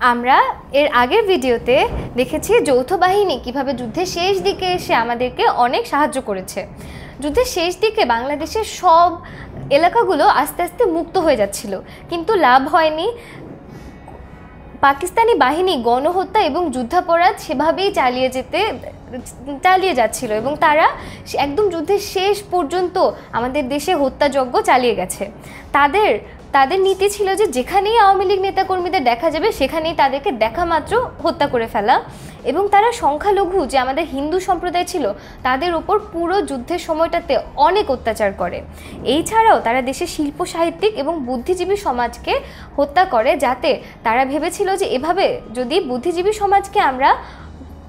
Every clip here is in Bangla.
আমরা এর আগের ভিডিওতে দেখেছি যৌথ বাহিনী কীভাবে যুদ্ধের শেষ দিকে এসে আমাদেরকে অনেক সাহায্য করেছে। যুদ্ধের শেষ দিকে বাংলাদেশের সব এলাকাগুলো আস্তে আস্তে মুক্ত হয়ে যাচ্ছিল। কিন্তু লাভ হয়নি। পাকিস্তানি বাহিনী গণহত্যা এবং যুদ্ধাপরাধ সেভাবেই চালিয়ে যেতে, চালিয়ে যাচ্ছিল এবং তারা একদম যুদ্ধের শেষ পর্যন্ত আমাদের দেশে হত্যাযজ্ঞ চালিয়ে গেছে। তাদের তাদের নীতি ছিল যে যেখানেই আওয়ামী লীগ নেতাকর্মীদের দেখা যাবে, সেখানেই তাদেরকে দেখা মাত্র হত্যা করে ফেলা। এবং তারা সংখ্যালঘু যে আমাদের হিন্দু সম্প্রদায় ছিল, তাদের ওপর পুরো যুদ্ধের সময়টাতে অনেক অত্যাচার করে। এই ছাড়াও তারা দেশের শিল্প, সাহিত্যিক এবং বুদ্ধিজীবী সমাজকে হত্যা করে যাতে তারা ভেবেছিল যে এভাবে যদি বুদ্ধিজীবী সমাজকে আমরা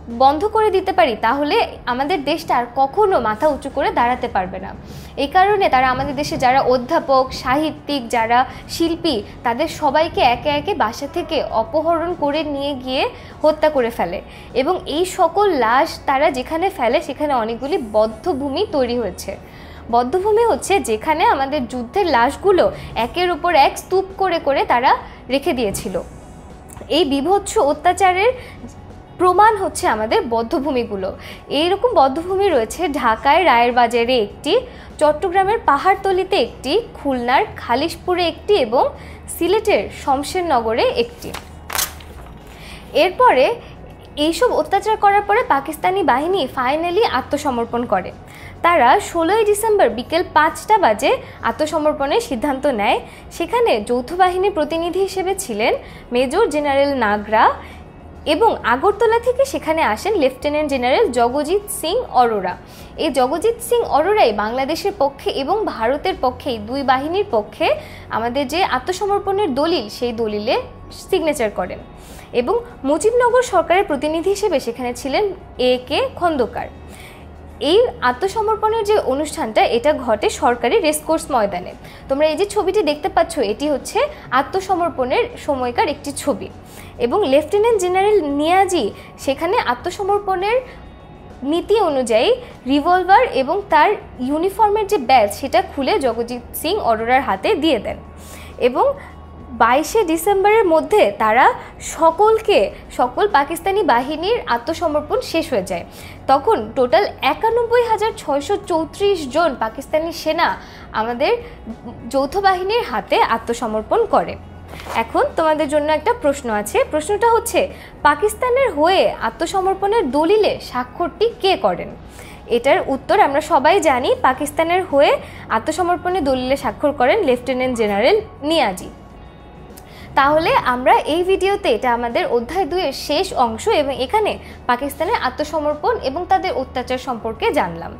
বন্ধ করে দিতে পারি, তাহলে আমাদের দেশটা আর কখনো মাথা উঁচু করে দাঁড়াতে পারবে না। এই কারণে তারা আমাদের দেশে যারা অধ্যাপক, সাহিত্যিক, যারা শিল্পী, তাদের সবাইকে একে একে বাসা থেকে অপহরণ করে নিয়ে গিয়ে হত্যা করে ফেলে। এবং এই সকল লাশ তারা যেখানে ফেলে, সেখানে অনেকগুলি বদ্ধভূমি তৈরি হয়েছে। বদ্ধভূমি হচ্ছে যেখানে আমাদের যুদ্ধের লাশগুলো একের উপর এক স্তূপ করে করে তারা রেখে দিয়েছিল। এই বিভৎস অত্যাচারের প্রমাণ হচ্ছে আমাদের বদ্ধভূমিগুলো। এইরকম বদ্ধভূমি রয়েছে ঢাকায় রায়ের বাজারে একটি, চট্টগ্রামের পাহাড়তলিতে একটি, খুলনার খালিশপুরে একটি এবং সিলেটের শমশেরনগরে একটি। এরপরে এইসব অত্যাচার করার পরে পাকিস্তানি বাহিনী ফাইনালি আত্মসমর্পণ করে। তারা ষোলোই ডিসেম্বর বিকেল পাঁচটা বাজে আত্মসমর্পণের সিদ্ধান্ত নেয়। সেখানে যৌথ বাহিনীর প্রতিনিধি হিসেবে ছিলেন মেজর জেনারেল নাগরা এবং আগরতলা থেকে সেখানে আসেন লেফটেন্যান্ট জেনারেল জগজিৎ সিং অরোরা। এই জগজিৎ সিং অরোরাই বাংলাদেশের পক্ষে এবং ভারতের পক্ষে দুই বাহিনীর পক্ষে আমাদের যে আত্মসমর্পণের দলিল, সেই দলিলে সিগনেচার করেন। এবং মুজিবনগর সরকারের প্রতিনিধি হিসেবে সেখানে ছিলেন এ কে খন্দকার। এই আত্মসমর্পণের যে অনুষ্ঠানটা, এটা ঘটে সরকারি রেসকোর্স ময়দানে। তোমরা এই যে ছবিটি দেখতে পাচ্ছ, এটি হচ্ছে আত্মসমর্পণের সময়কার একটি ছবি। এবং লেফটেন্যান্ট জেনারেল নিয়াজি সেখানে আত্মসমর্পণের নীতি অনুযায়ী রিভলভার এবং তার ইউনিফর্মের যে ব্যাচ সেটা খুলে জগজিৎ সিং অরোরার হাতে দিয়ে দেন। এবং বাইশে ডিসেম্বরের মধ্যে তারা সকলকে, সকল পাকিস্তানি বাহিনীর আত্মসমর্পণ শেষ হয়ে যায়। তখন টোটাল একানব্বই হাজার ছয়শো চৌত্রিশ জন পাকিস্তানি সেনা আমাদের যৌথ বাহিনীর হাতে আত্মসমর্পণ করে। এখন তোমাদের জন্য একটা প্রশ্ন আছে। প্রশ্নটা হচ্ছে, পাকিস্তানের হয়ে আত্মসমর্পণের দলিলে স্বাক্ষরটি কে করেন? এটার উত্তর আমরা সবাই জানি, পাকিস্তানের হয়ে আত্মসমর্পণের দলিলে স্বাক্ষর করেন লেফটেন্যান্ট জেনারেল নিয়াজি। তাহলে আমরা এই ভিডিওতে এটা আমাদের অধ্যায় দুইয়ের শেষ অংশ এবং এখানে পাকিস্তানের আত্মসমর্পণ এবং তাদের অত্যাচার সম্পর্কে জানলাম।